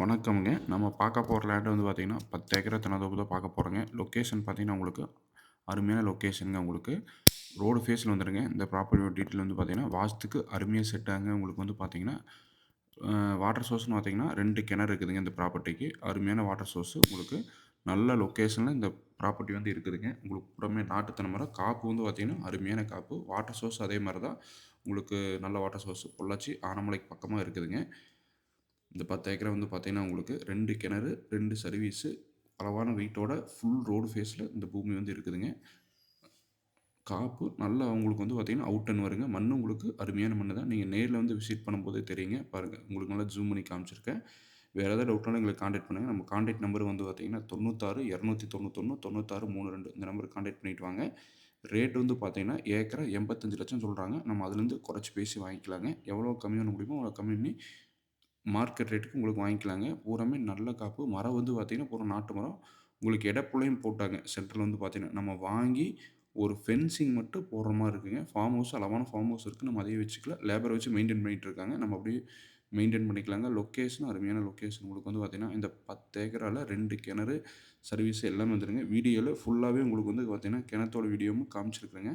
வணக்கம்ங்க. நம்ம பார்க்க போகிற லேண்ட் வந்து பார்த்தீங்கன்னா, 10 ஏக்கரா தென்னந்தோப்பு தான் பார்க்க போகிறோங்க லொக்கேஷன் பார்த்தீங்கன்னா, உங்களுக்கு அருமையான லொக்கேஷனுங்க உங்களுக்கு. ரோடு ஃபேஸில் வந்துடுங்க இந்த ப்ராப்பர்ட்டியோட டீட்டெயில் வந்து பார்த்தீங்கன்னா, வாஸ்துக்கு அருமையாக செட் ஆகுங்க. உங்களுக்கு வந்து பார்த்தீங்கன்னா, வாட்டர் சோர்ஸ்னு பார்த்தீங்கன்னா, ரெண்டு கிணறு இருக்குதுங்க இந்த ப்ராப்பர்ட்டிக்கு. அருமையான வாட்டர் சோர்ஸ் உங்களுக்கு. நல்ல லொக்கேஷனில் இந்த ப்ராப்பர்ட்டி வந்து இருக்குதுங்க. உங்களுக்கு புறமே நாட்டு மரம். காப்பு வந்து பார்த்திங்கன்னா அருமையான காப்பு. வாட்டர் சோர்ஸ் அதே மாதிரி தான். உங்களுக்கு நல்ல வாட்டர் சோர்ஸ். பொள்ளாச்சி, ஆனமலைக்கு பக்கமாக இருக்குதுங்க. இந்த 10 ஏக்கரா வந்து பார்த்தீங்கன்னா, உங்களுக்கு ரெண்டு கிணறு, ரெண்டு சர்வீஸு, அளவான வெயிட்டோட ஃபுல் ரோடு ஃபேஸில் இந்த பூமி வந்து இருக்குதுங்க. காப்பு நல்லா உங்களுக்கு வந்து பார்த்தீங்கன்னா, அவுட்டன் வருங்க. மண்ணு உங்களுக்கு அருமையான மண் தான். நீங்கள் நேரில் வந்து விசிட் பண்ணும்போதே தெரியுங்க. பாருங்கள் உங்களுக்கு நல்லா ஜூம் பண்ணி காமிச்சிருக்கேன். வேறு ஏதாவது டவுட்னாலும் எங்களை காண்டாக்ட் பண்ணுங்கள் நம்ம காண்டாக்ட் நம்பர் வந்து பார்த்தீங்கன்னா, 96 291 96 32 இந்த நம்பருக்கு காண்டாக்ட் பண்ணிட்டு வாங்க. ரேட் வந்து பார்த்தீங்கன்னா, ஏக்கரா 85,00,000 சொல்றாங்க. நம்ம அதுலேருந்து குறைச்சி பேசி வாங்கிக்கலாங்க. எவ்வளோ கம்மி பண்ண முடியுமோ அவ்வளோ கம்மி பண்ணி மார்க்கெட் ரேட்டுக்கு உங்களுக்கு வாங்கிக்கலாங்க. பூராமே நல்ல காப்பு. மரம் வந்து பார்த்தீங்கன்னா, பூரா நாட்டு மரம். உங்களுக்கு எடப்புள்ளையும் போட்டாங்க. சென்டர்ல வந்து பார்த்தீங்கன்னா, நம்ம வாங்கி ஒரு ஃபென்சிங் மட்டும் போடுற மாரி இருக்குங்க. ஃபார்ம் ஹவுஸ் அளவான ஃபார்ம் ஹவுஸ் இருக்கு. நம்ம அதையும் வச்சுக்கலாம். லேபர வச்சு மெயின்டெயின் பண்ணிட்டு இருக்காங்க. நம்ம அப்படியே மெயின்டெயின் பண்ணிக்கலாங்க. லொக்கேஷன் அருமையான லொக்கேஷன். உங்களுக்கு வந்து பார்த்தீங்கன்னா, இந்த 10 ஏக்கரால 2 கிணறு, சர்வீஸ் எல்லாமே வந்துருங்க. வீடியோல ஃபுல்லாவே உங்களுக்கு வந்து பார்த்தீங்கன்னா, கிணத்தோட வீடியோவும் காமிச்சிருக்கிறேங்க.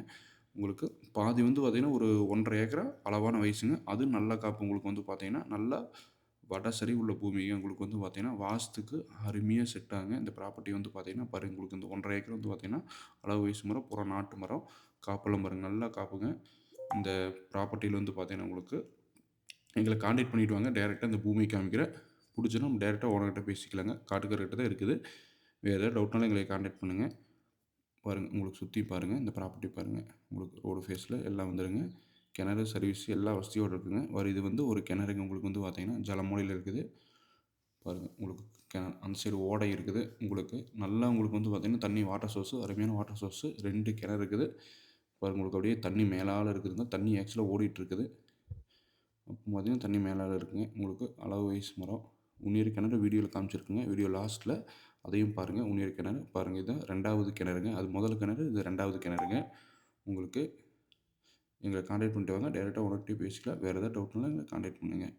உங்களுக்கு பாதி வந்து பார்த்தீங்கன்னா, ஒரு 1 1/2 ஏக்கரா அளவான வயசுங்க. அதுவும் நல்ல காப்பு உங்களுக்கு வந்து பார்த்தீங்கன்னா, நல்லா வட சரிவு உள்ள பூமிங்க. உங்களுக்கு வந்து பார்த்திங்கன்னா வாஸ்துக்கு அருமையாக செட் இந்த ப்ராப்பர்ட்டி வந்து பார்த்திங்கன்னா பாருங்க உங்களுக்கு இந்த 1 1/2 ஏக்கர் வந்து பார்த்தீங்கன்னா, அளவு வயசு மரம், புறம் நாட்டு மரம். காப்பெல்லாம் பாருங்க. நல்லா காப்புங்க. இந்த ப்ராப்பர்ட்டியில் வந்து பார்த்திங்கன்னா உங்களுக்கு எங்களை காண்டாக்ட் பண்ணிவிடுவாங்க வாங்க. டைரக்ட்டா இந்த பூமிய காமிக்கிற புடிச்சுதுனா நம்ம டேரெக்டாக ஓனர்கிட்ட பேசிக்கலாங்க. காட்டுக்காரர்கிட்ட தான் இருக்குது. வேறு ஏதாவது டவுட்னாலும் எங்களை காண்டாக்ட் பண்ணுங்கள் பாருங்கள் உங்களுக்கு சுற்றி பாருங்கள் இந்த ப்ராப்பர்ட்டி பாருங்கள் உங்களுக்கு ரோடு ஃபேஸில் எல்லாம் வந்துடுங்க கிணறு, சர்வீஸ் எல்லா வசதியோடு இருக்குதுங்க வரும் இது வந்து ஒரு கிணறுங்க உங்களுக்கு வந்து பார்த்திங்கன்னா ஜலமூலையில் இருக்குது. பாருங்கள் உங்களுக்கு கிண அந்த சைடு ஓடை இருக்குது. உங்களுக்கு நல்லா உங்களுக்கு வந்து பார்த்தீங்கன்னா, தண்ணி வாட்டர் சோர்ஸு அருமையான வாட்டர் சோர்ஸு ரெண்டு கிணறு இருக்குது. பாருங்கள் உங்களுக்கு அப்படியே தண்ணி மேலால் இருக்குதுங்க. தண்ணி ஆக்சுவலாக ஓடிட்டு இருக்குது. அப்போ பார்த்திங்கன்னா தண்ணி மேலால் இருக்குங்க. உங்களுக்கு அளவு வயசு மரம். உன்னியர் கிணறு வீடியோவில் காமிச்சிருக்குங்க வீடியோ லாஸ்ட்டில் அதையும் பாருங்கள் உன்னியர் கிணறு. பாருங்கள் இதுதான் ரெண்டாவது கிணறுங்க. அது முதல் கிணறு. இது ரெண்டாவது கிணறுங்க. உங்களுக்கு எங்களை காண்டாக்ட் பண்ணிட்டு வாங்க. டேரெக்டாக ஓனர்கிட்டயே பேசிக்கலாம். வேறு ஏதாவது டவுட்னாலும் எங்களை காண்டாக்ட் பண்ணுங்கள்